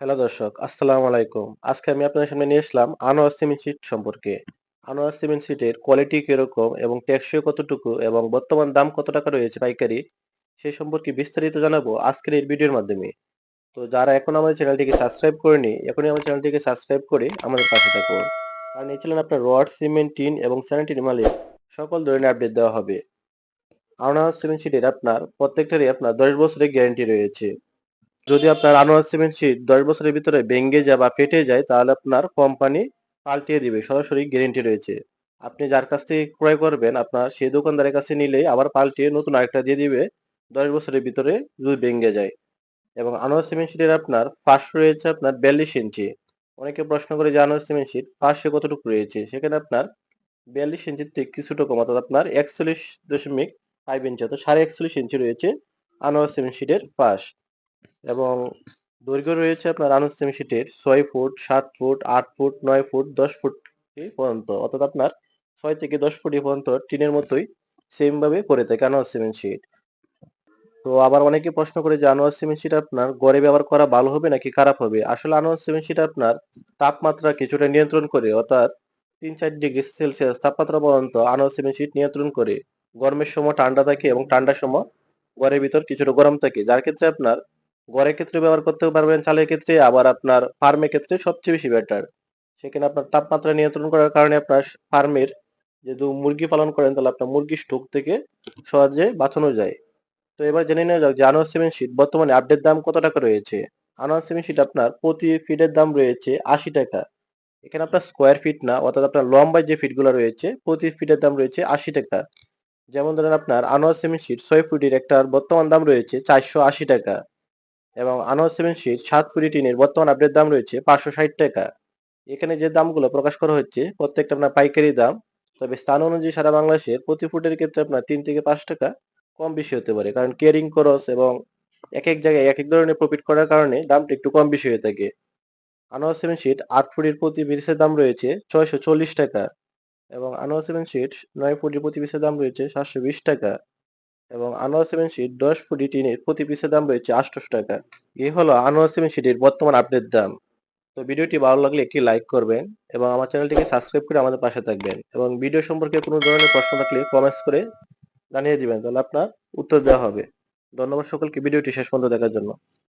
Hello দর্শক, আসসালামু আলাইকুম। আজকে আমি আপনাদের সামনে নিয়ে আসলাম আনোয়ার সিমেন্ট শিট সম্পর্কে। আনোয়ার সিমেন্ট শিটের কোয়ালিটি কীরকম এবং টেকসই কতটুকু এবং বর্তমান দাম কত টাকা রয়েছে পাইকারি, সেই সম্পর্কে বিস্তারিত জানাব আজকের এই ভিডিওর মাধ্যমে। তো যারা এখন আমাদের চ্যানেলটিকে সাবস্ক্রাইব করেনি, এখনই আমার চ্যানেলটিকে সাবস্ক্রাইব করে আমাদের পাশে থাকুন। কারণ এই চ্যানেলে আপনার রড, সিমেন্ট, টিন এবং স্যানিটারি মালের সকল ধরনের আপডেট দেওয়া হবে। আনোয়ার সিমেন্ট শিটের আপনার প্রত্যেকটারই আপনার 10 বছরের গ্যারান্টি রয়েছে। যদি আপনার আনোয়ার সিমেন্ট শিট 10 বছরের ভিতরে ভেঙে যায় বা ফেটে যায়, তাহলে আপনার কোম্পানি পাল্টিয়ে দিবে। সরাসরি গ্যারান্টি রয়েছে। আপনি যার কাছ থেকে ক্রয় করবেন, আপনার সেই দোকানদারের কাছে নিলেই আবার পাল্টিয়ে নতুন আরেকটা দিয়ে দিবে 10 বছরের ভিতরে যদি ভেঙে যায়। এবং আনোয়ার সিমেন্ট শিটের আপনার ফাঁস রয়েছে আপনার 42 ইঞ্চি। অনেকে প্রশ্ন করে যে আনোয়ার সিমেন্ট শিট পাশে কতটুকু রয়েছে? সেখানে আপনার 42 ইঞ্চির থেকে কিছুটা কম, অর্থাৎ আপনার 41.5 ইঞ্চি, অর্থাৎ 41.5 ইঞ্চি রয়েছে আনোয়ার সিমেন্ট শিটের পাশ। এবং দৈর্ঘ্য রয়েছে আপনার সিমেন্ট শিটের 6 ফুট, সাত ফুট, আট ফুট, নয় ফুট, 10 ফুট পর্যন্ত। অর্থাৎ আপনার ছয় থেকে 10 ফুট পর্যন্ত টিনের মতোই সেম ভাবে করে থাকে আনোয়ার সিমেন্ট শিট। তো আবার অনেকে প্রশ্ন করে যে আনোয়ার সিমেন্ট শিট আপনার গড়ে ব্যবহার করা ভালো হবে নাকি খারাপ হবে? আসলে আনোয়ার সিমেন্ট শিট আপনার তাপমাত্রা কিছুটা নিয়ন্ত্রণ করে অর্থাৎ ৩-৪ ডিগ্রি সেলসিয়াস তাপমাত্রা পর্যন্ত আনোয়ার সিমেন্ট শিট নিয়ন্ত্রণ করে। গরমের সময় ঠান্ডা থাকে এবং ঠান্ডার সময় ঘরের ভিতর কিছুটা গরম থাকে। যার ক্ষেত্রে আপনার ঘরের ক্ষেত্রে ব্যবহার করতে পারবেন, চালের ক্ষেত্রে, আবার আপনার ফার্মের ক্ষেত্রে সবচেয়ে বেশি বেটার। সেখানে আপনার তাপমাত্রা নিয়ন্ত্রণ করার কারণে আপনার ফার্মের যেহেতু মুরগি পালন করেন, তাহলে আপনার মুরগির স্টোক থেকে সহজে বাঁচানো যায়। তো এবার জেনে নেওয়া যাক যে আনোয়ার সিমেন্ট শিট বর্তমানে আপডেট দাম কত টাকা রয়েছে? আনোয়ার সিমেন্ট শিট আপনার প্রতি ফিটের দাম রয়েছে ৮০ টাকা। এখানে আপনার স্কোয়ার ফিট না, অর্থাৎ আপনার লম্বায় যে ফিটগুলো রয়েছে, প্রতি ফিটের দাম রয়েছে ৮০ টাকা। যেমন ধরেন আপনার আনোয়ার সিমেন্ট শিট ৬ ফুটের একটার বর্তমান দাম রয়েছে ৪৮০ টাকা। এবং আনোয়ার সেভেন শিট সাত ফুটি টিনের বর্তমান আপডেট দাম রয়েছে ৫৬০ টাকা। এখানে যে দামগুলো প্রকাশ করা হচ্ছে, প্রত্যেকটা আপনার পাইকারি দাম। তবে স্থান অনুযায়ী সারা বাংলাদেশের প্রতি ফুটের ক্ষেত্রে আপনার তিন থেকে পাঁচ টাকা কম বেশি হতে পারে। কারণ কেয়ারিং খরচ এবং এক এক জায়গায় এক এক ধরনের প্রফিট করার কারণে দামটা একটু কম বেশি হয়ে থাকে। আনোয়ার সেভেন শিট আট ফুটের প্রতি পিসের দাম রয়েছে ৬৪০ টাকা এবং আনোয়ার সেভেন শিট নয় ফুটের প্রতি পিসের দাম রয়েছে ৭২০ টাকা এবং আনোয়ার সেভেন শিট ১০ ফুটি টিনের প্রতি পিসের দাম রয়েছে ৮৮০ টাকা। এই হলো আনোয়ার সেভেন শিটের বর্তমান আপডেট দাম। তো ভিডিওটি ভালো লাগলে একটি লাইক করবেন এবং আমার চ্যানেলটিকে সাবস্ক্রাইব করে আমাদের পাশে থাকবেন এবং ভিডিও সম্পর্কে কোনো ধরনের প্রশ্ন থাকলে কমেন্টস করে জানিয়ে দিবেন, তাহলে আপনার উত্তর দেওয়া হবে। ধন্যবাদ সকলকে, ভিডিওটি শেষ পর্যন্ত দেখার জন্য।